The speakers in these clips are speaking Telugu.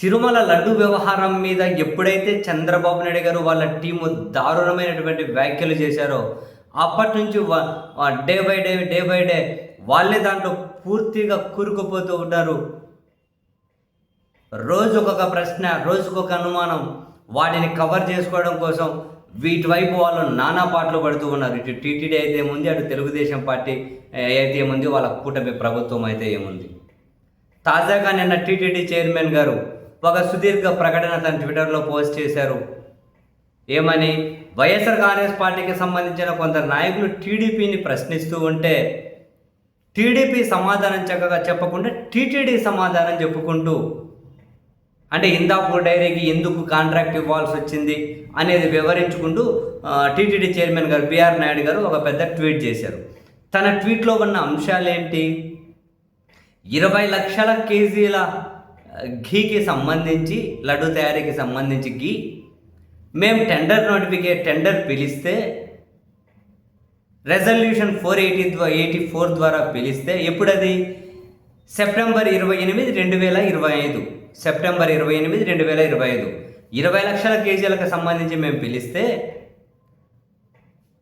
తిరుమల లడ్డు వ్యవహారం మీద ఎప్పుడైతే చంద్రబాబు నాయుడు గారు వాళ్ళ టీము దారుణమైనటువంటి వ్యాఖ్యలు చేశారో అప్పటి నుంచి day by day day by day వాళ్ళే దాంట్లో పూర్తిగా కూరుకుపోతూ ఉంటారు. రోజుకొక ప్రశ్న రోజుకొక అనుమానం వాటిని కవర్ చేసుకోవడం కోసం వీటి వైపు వాళ్ళు నానా పాటలు పడుతూ ఉన్నారు. ఇటు టీటీడీ అయితే ఏముంది అటు తెలుగుదేశం పార్టీ అయితే ఏముంది వాళ్ళ కూటమి ప్రభుత్వం అయితే ఏముంది. తాజాగా నిన్న టీటీడీ చైర్మన్ గారు ఒక సుదీర్ఘ ప్రకటన తన ట్విట్టర్లో పోస్ట్ చేశారు. ఏమని? వైఎస్ఆర్ కాంగ్రెస్ పార్టీకి సంబంధించిన కొందరు నాయకులు టీడీపీని ప్రశ్నిస్తూ ఉంటే టీడీపీ సమాధానం చక్కగా చెప్పకుండా టీటీడీ సమాధానం చెప్పుకుంటూ అంటే ఇందాపూర్ డైరీకి ఎందుకు కాంట్రాక్ట్ ఇవ్వాల్సి వచ్చింది అనేది వివరించుకుంటూ టీటీడీ చైర్మన్ గారు బిఆర్ నాయుడు గారు ఒక పెద్ద ట్వీట్ చేశారు. తన ట్వీట్లో ఉన్న అంశాలు ఏంటి ఇరవై లక్షల కేజీల ఘీకి సంబంధించి లడ్డు తయారీకి సంబంధించి ఘీ. మేము టెండర్ నోటిఫికేట్ టెండర్ పిలిస్తే resolution four eighty eighty four ద్వారా పిలిస్తే ఎప్పుడది? సెప్టెంబర్ ఇరవై ఎనిమిది రెండు వేల ఇరవై ఐదు. సెప్టెంబర్ ఇరవై ఎనిమిది రెండు వేల ఇరవై ఐదు. ఇరవై లక్షల కేజీలకు సంబంధించి మేము పిలిస్తే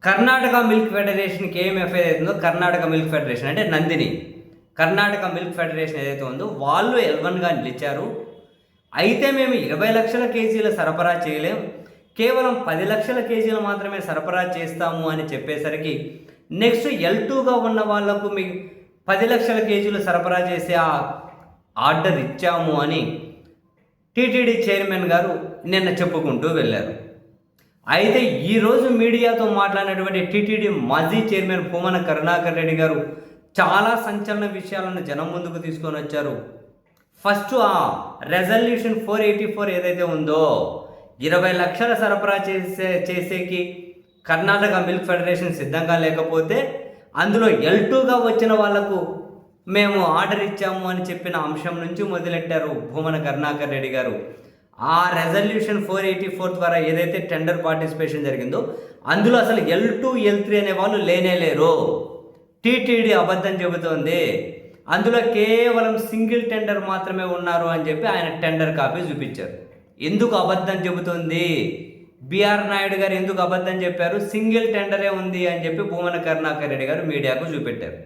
కర్ణాటక మిల్క్ ఫెడరేషన్కి ఏం ఎఫ్ఐ అవుతుందో కర్ణాటక మిల్క్ ఫెడరేషన్ అంటే నందిని. కర్ణాటక మిల్క్ ఫెడరేషన్ ఏదైతే ఉందో వాళ్ళు ఎల్వన్గా నిలిచారు. అయితే మేము ఇరవై లక్షల కేజీల సరఫరా చేయలేం. కేవలం పది లక్షల కేజీలు మాత్రమే సరఫరా చేస్తాము అని చెప్పేసరికి నెక్స్ట్ ఎల్ టూగా ఉన్న వాళ్ళకు మీ పది లక్షల కేజీలు సరఫరా చేసే ఆ ఆర్డర్ ఇచ్చాము అని టీటీడీ చైర్మన్ గారు నిన్న చెప్పుకుంటూ వెళ్ళారు. అయితే ఈరోజు మీడియాతో మాట్లాడినటువంటి టీటీడీ మాజీ చైర్మన్ పూమన కరుణాకర్ రెడ్డి గారు చాలా సంచలన విషయాలను జనం ముందుకు తీసుకొని వచ్చారు. ఫస్ట్ ఆ రెజల్యూషన్ ఫోర్ ఎయిటీ ఫోర్ ఏదైతే ఉందో ఇరవై లక్షల సరఫరా చేసే చేసేకి కర్ణాటక మిల్క్ ఫెడరేషన్ సిద్ధంగా లేకపోతే అందులో ఎల్ టూగా వచ్చిన వాళ్ళకు మేము ఆర్డర్ ఇచ్చాము అని చెప్పిన అంశం నుంచి మొదలెట్టారు భూమన కరుణాకర్ రెడ్డి గారు. ఆ రెజల్యూషన్ ఫోర్ ఎయిటీ ఫోర్ ద్వారా ఏదైతే టెండర్ పార్టిసిపేషన్ జరిగిందో అందులో అసలు ఎల్ టూ ఎల్ త్రీ అనే వాళ్ళు లేనే లేరు. టీటీడీ అబద్ధం చెబుతోంది. అందులో కేవలం సింగిల్ టెండర్ మాత్రమే ఉన్నారు అని చెప్పి ఆయన టెండర్ కాపీ చూపించారు. ఎందుకు అబద్ధం చెబుతుంది? బిఆర్ నాయుడు గారు ఎందుకు అబద్ధం చెప్పారు? సింగిల్ టెండరే ఉంది అని చెప్పి భూమన కరుణాకర్ రెడ్డి గారు మీడియాకు చూపెట్టారు.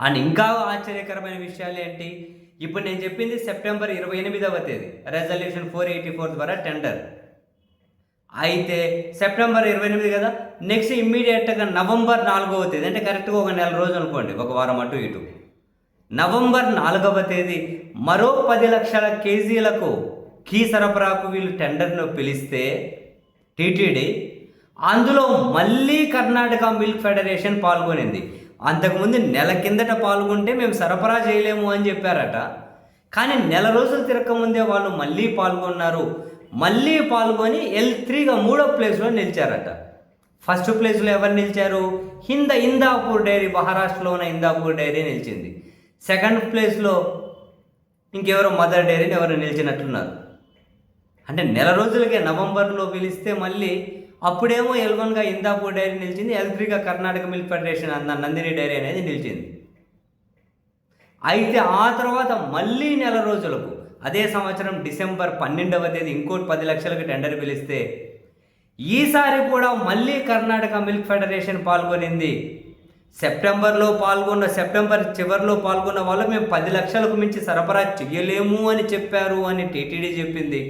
అండ్ ఇంకా ఆశ్చర్యకరమైన విషయాలు ఏంటి? ఇప్పుడు నేను చెప్పింది సెప్టెంబర్ ఇరవై ఎనిమిదవ తేదీ. రెజల్యూషన్ ఫోర్ ఎయిటీ ఫోర్ ద్వారా టెండర్. అయితే సెప్టెంబర్ ఇరవై ఎనిమిది కదా? నెక్స్ట్ ఇమ్మీడియట్గా నవంబర్ నాలుగవ తేదీ. అంటే కరెక్ట్గా ఒక నెల రోజు అనుకోండి ఒక వారం అటు ఇటు. నవంబర్ నాలుగవ తేదీ మరో పది లక్షల కేజీలకు కీ సరఫరాకు వీళ్ళు టెండర్ను పిలిస్తే టీటీడీ అందులో మళ్ళీ కర్ణాటక మిల్క్ ఫెడరేషన్ పాల్గొనింది. అంతకుముందు నెల కిందట పాల్గొంటే మేము సరఫరా చేయలేము అని చెప్పారట. కానీ నెల రోజులు తిరగకముందే వాళ్ళు మళ్ళీ పాల్గొన్నారు. మళ్ళీ పాల్గొని ఎల్ త్రీగా మూడో ప్లేస్లో నిలిచారట. ఫస్ట్ ప్లేస్లో ఎవరు నిలిచారు? హింద ఇందాపూర్ డైరీ మహారాష్ట్రలో ఉన్న ఇందాపూర్ డైరీ నిలిచింది. సెకండ్ ప్లేస్లో ఇంకెవరో మదర్ డైరీని ఎవరు నిలిచినట్లున్నారు అంటే నెల రోజులకే నవంబర్లో పిలిస్తే మళ్ళీ అప్పుడేమో ఎల్ వన్గా ఇందాపూర్ డైరీ నిలిచింది ఎల్ త్రీగా కర్ణాటక మిల్క్ ఫెడరేషన్ అన్న నందిని డైరీ అనేది నిలిచింది. అయితే ఆ తర్వాత మళ్ళీ నెల రోజులకు అదే సంవత్సరం డిసెంబర్ పన్నెండవ తేదీ ఇంకోటి పది లక్షలకు టెండర్ పిలిస్తే ఈసారి కూడా మళ్ళీ కర్ణాటక మిల్క్ ఫెడరేషన్ పాల్గొనింది. సెప్టెంబర్లో పాల్గొన్న సెప్టెంబర్ చివరిలో పాల్గొన్న వాళ్ళు మేము పది లక్షలకు మించి సరఫరా చెయ్యలేము అని చెప్పారు అని టీటీడీ చెప్పింది.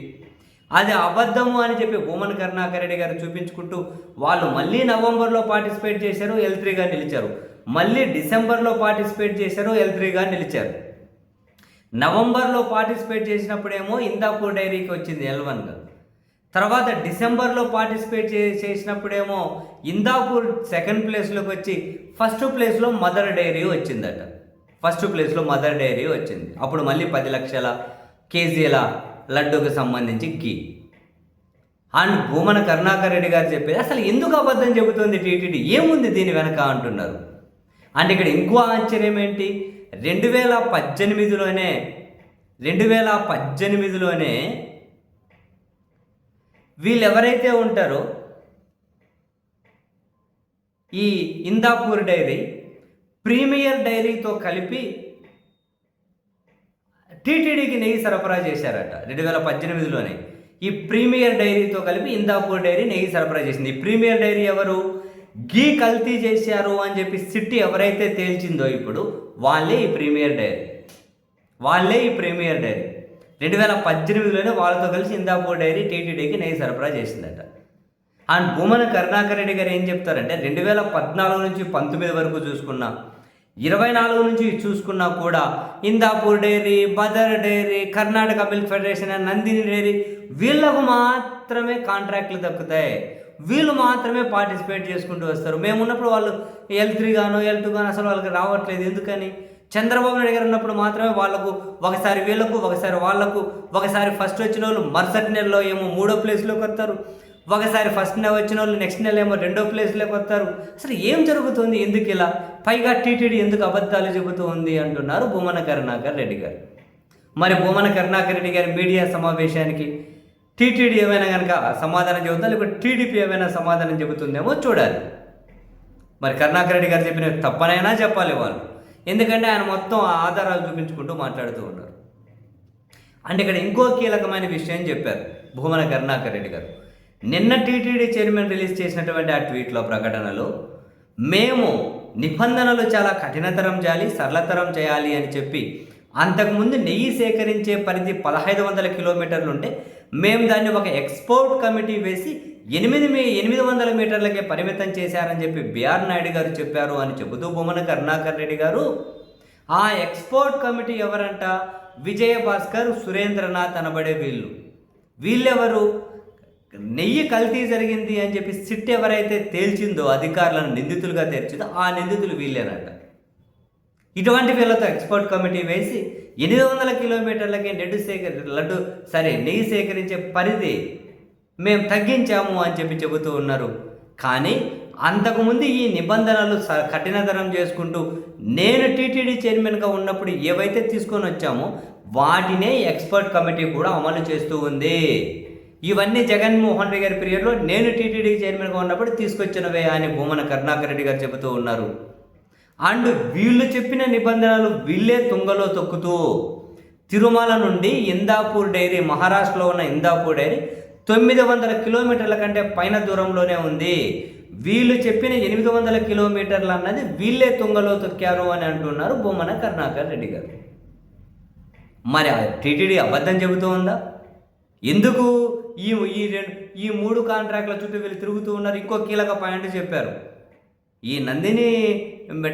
అది అబద్ధము అని చెప్పి భూమన్ కరుణాకర్ రెడ్డి గారు చూపించుకుంటూ వాళ్ళు మళ్ళీ నవంబర్లో పార్టిసిపేట్ చేశారు ఎల్ త్రీగా నిలిచారు. మళ్ళీ డిసెంబర్లో పార్టిసిపేట్ చేశారు ఎల్ త్రీగా నిలిచారు. నవంబర్లో పార్టిసిపేట్ చేసినప్పుడేమో ఇందాపూర్ డైరీకి వచ్చింది ఎల్వన్ తర్వాత డిసెంబర్లో పార్టిసిపేట్ చే చేసినప్పుడేమో ఇందాపూర్ సెకండ్ ప్లేస్లోకి వచ్చి ఫస్ట్ ప్లేస్లో మదర్ డైరీ వచ్చిందట. ఫస్ట్ ప్లేస్లో మదర్ డైరీ వచ్చింది. అప్పుడు మళ్ళీ పది లక్షల కేజీల లడ్డూకి సంబంధించి గీ అండ్ భూమన కరుణాకర్ రెడ్డి గారు చెప్పేది అసలు ఎందుకు అబద్ధం చెబుతుంది టీటీడీ ఏముంది దీని వెనక? అంటున్నారు. అంటే ఇక్కడ ఇంకో ఆశ్చర్యం ఏంటి? రెండు వేల పద్దెనిమిదిలోనే రెండు వేల పద్దెనిమిదిలోనే వీళ్ళు ఎవరైతే ఉంటారో ఈ ఇందాపూర్ డైరీ ప్రీమియర్ డైరీతో కలిపి టీటీడీకి నెయ్యి సరఫరా చేశారట రెండు వేల పద్దెనిమిదిలోనే. ఈ ప్రీమియర్ డైరీతో కలిపి ఇందాపూర్ డైరీ నెయ్యి సరఫరా చేసింది. ఈ ప్రీమియర్ డైరీ ఎవరు? గీ కల్తీ చేశారు అని చెప్పి సిట్టి ఎవరైతే తేల్చిందో ఇప్పుడు వాళ్ళే ఈ ప్రీమియర్ డైరీ. వాళ్ళే ఈ ప్రీమియర్ డైరీ. రెండు వేల పద్దెనిమిదిలోనే వాళ్ళతో కలిసి ఇందాపూర్ డైరీ టీటీడీకి నెయ్యి సరఫరా చేసిందట. అండ్ భూమన కరుణాకర్ రెడ్డి గారు ఏం చెప్తారంటే రెండు వేల పద్నాలుగు నుంచి పంతొమ్మిది వరకు చూసుకున్నా ఇరవై నాలుగు నుంచి చూసుకున్నా కూడా Indapur dairy Badr dairy Karnataka milk federation Nandini dairy వీళ్ళకు మాత్రమే కాంట్రాక్ట్లు దక్కుతాయి. వీళ్ళు మాత్రమే పార్టిసిపేట్ చేసుకుంటూ వస్తారు. మేము ఉన్నప్పుడు వాళ్ళు ఎల్ త్రీ గాను ఎల్ టూ గాను అసలు వాళ్ళకి రావట్లేదు. ఎందుకని? చంద్రబాబు నాయుడు గారు ఉన్నప్పుడు మాత్రమే వాళ్ళకు ఒకసారి వీళ్ళకు ఒకసారి వాళ్ళకు ఒకసారి ఫస్ట్ వచ్చిన వాళ్ళు మరుసటి నెలలో ఏమో మూడో ప్లేస్లోకి వస్తారు. ఒకసారి ఫస్ట్ నెల వచ్చిన వాళ్ళు నెక్స్ట్ నెల ఏమో రెండో ప్లేస్లోకి వస్తారు. అసలు ఏం జరుగుతుంది? ఎందుకు ఇలా? పైగా టీటీడీ ఎందుకు అబద్ధాలు చెబుతూ ఉంది అంటున్నారు భూమన కరుణాకర్ రెడ్డి గారు. మరి భూమన కరుణాకర్ రెడ్డి గారి మీడియా సమావేశానికి టీటీడీ ఏమైనా కనుక సమాధానం చెబుతుందా? లేకపోతే టీడీపీ ఏమైనా సమాధానం చెబుతుందేమో చూడాలి. మరి కరుణాకర్ రెడ్డి గారు చెప్పిన తప్పనైనా చెప్పాలి వాళ్ళు. ఎందుకంటే ఆయన మొత్తం ఆ ఆధారాలు చూపించుకుంటూ మాట్లాడుతూ ఉన్నారు. అంటే ఇక్కడ ఇంకో కీలకమైన విషయం చెప్పారు భూమన కరుణాకర్ రెడ్డి గారు. నిన్న టీటీడీ చైర్మన్ రిలీజ్ చేసినటువంటి ఆ ట్వీట్లో ప్రకటనలో మేము నిబంధనలు చాలా కఠినతరం చేయాలి సరళతరం చేయాలి అని చెప్పి అంతకుముందు నెయ్యి సేకరించే పరిధి పదహైదు వందల కిలోమీటర్లు ఉంటే మేము దాన్ని ఒక ఎక్స్పోర్ట్ కమిటీ వేసి ఎనిమిది మీ ఎనిమిది వందల మీటర్లకే పరిమితం చేశారని చెప్పి బిఆర్ నాయుడు గారు చెప్పారు అని చెబుతూ బొమ్మన కరుణాకర్ రెడ్డి గారు. ఆ ఎక్స్పోర్ట్ కమిటీ ఎవరంట? విజయ భాస్కర్ సురేంద్రనాథ్ అనబడే వీళ్ళు. వీళ్ళెవరు? నెయ్యి కల్తీ జరిగింది అని చెప్పి సిట్ ఎవరైతే తేల్చిందో అధికారులను నిందితులుగా తెరిచిందో ఆ నిందితులు వీళ్ళేనంట. ఇటువంటి వీళ్ళతో ఎక్స్పర్ట్ కమిటీ వేసి ఎనిమిది వందల కిలోమీటర్లకి నెడ్డు సేకరి లడ్డు సరే నెయ్యి సేకరించే పరిధి మేము తగ్గించాము అని చెప్పి చెబుతూ ఉన్నారు. కానీ అంతకుముందు ఈ నిబంధనలు స కఠినతరం చేసుకుంటూ నేను టీటీడీ చైర్మన్గా ఉన్నప్పుడు ఏవైతే తీసుకొని వచ్చామో వాటినే ఎక్స్పర్ట్ కమిటీ కూడా అమలు చేస్తూ ఉంది. ఇవన్నీ జగన్మోహన్ రెడ్డి గారి పీరియడ్లో నేను టీటీడీ చైర్మన్గా ఉన్నప్పుడు తీసుకొచ్చినవే అని భూమన కరుణాకర్ రెడ్డి గారు చెబుతూ ఉన్నారు. అండ్ వీళ్ళు చెప్పిన నిబంధనలు వీళ్ళే తుంగలో తొక్కుతూ తిరుమల నుండి ఇందాపూర్ డైరీ మహారాష్ట్రలో ఉన్న ఇందాపూర్ డైరీ తొమ్మిది వందల కిలోమీటర్ల కంటే పైన దూరంలోనే ఉంది. వీళ్ళు చెప్పిన ఎనిమిది వందల కిలోమీటర్లు అన్నది వీళ్ళే తుంగలో తొక్కారు అని అంటున్నారు బొమ్మన కరుణాకర్ రెడ్డి గారు. మరి టీటీడీ అబద్ధం చెబుతూ ఉందా? ఎందుకు ఈ ఈ రెండు ఈ మూడు కాంట్రాక్ట్ల చుట్టూ వీళ్ళు తిరుగుతూ ఉన్నారు? ఇంకో కీలక పాయింట్ చెప్పారు. ఈ నందిని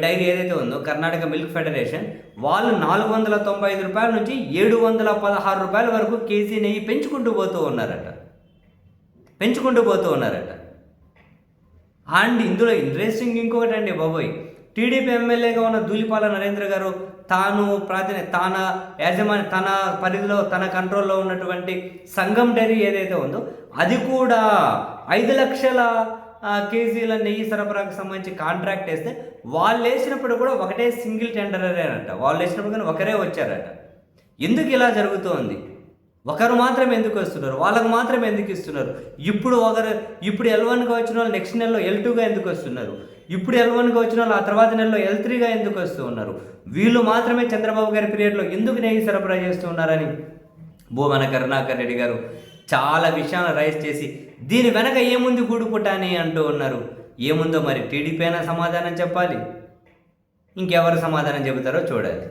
డైరీ ఏదైతే ఉందో కర్ణాటక మిల్క్ ఫెడరేషన్ వాళ్ళు నాలుగు వందల తొంభై ఐదు రూపాయల నుంచి ఏడు వందల పదహారు రూపాయల వరకు కేజీ నెయ్యి పెంచుకుంటూ పోతూ ఉన్నారట. పెంచుకుంటూ పోతూ ఉన్నారట. అండ్ ఇందులో ఇంట్రెస్టింగ్ ఇంకొకటి అండి బాబోయ్. టీడీపీ ఎమ్మెల్యేగా ఉన్న దూలిపాల నరేంద్ర గారు తాను ప్రాతిని తన యాజమాన్య తన పరిధిలో తన కంట్రోల్లో ఉన్నటువంటి సంఘం డైరీ ఏదైతే ఉందో అది కూడా ఐదు లక్షల కేజీల నెయ్యి సరఫరాకు సంబంధించి కాంట్రాక్ట్ వేస్తే వాళ్ళు వేసినప్పుడు కూడా ఒకటే సింగిల్ టెండరేనంట వాళ్ళు వేసినప్పుడు కానీ ఒకరే వచ్చారట. ఎందుకు ఇలా జరుగుతోంది? ఒకరు మాత్రం ఎందుకు వస్తున్నారు? వాళ్ళకు మాత్రం ఎందుకు ఇస్తున్నారు? ఇప్పుడు ఒకరు ఇప్పుడు ఎల్ వన్గా వచ్చిన వాళ్ళు నెక్స్ట్ నెలలో ఎల్ టూగా ఎందుకు వస్తున్నారు? ఇప్పుడు ఎల్ వన్గా వచ్చిన వాళ్ళు ఆ తర్వాత నెలలో ఎల్ త్రీగా ఎందుకు వస్తూ ఉన్నారు? వీళ్ళు మాత్రమే చంద్రబాబు గారి పీరియడ్లో ఎందుకు నెయ్యి సరఫరా చేస్తూ ఉన్నారని? భూమన కరుణాకర్ రెడ్డి గారు చాలా విషయాలు రైజ్ చేసి దీని వెనక ఏముంది గూడుపుట అని అంటూ ఉన్నారు. ఏముందో మరి టీడీపీ అయినా సమాధానం చెప్పాలి. ఇంకెవరు సమాధానం చెబుతారో చూడాలి.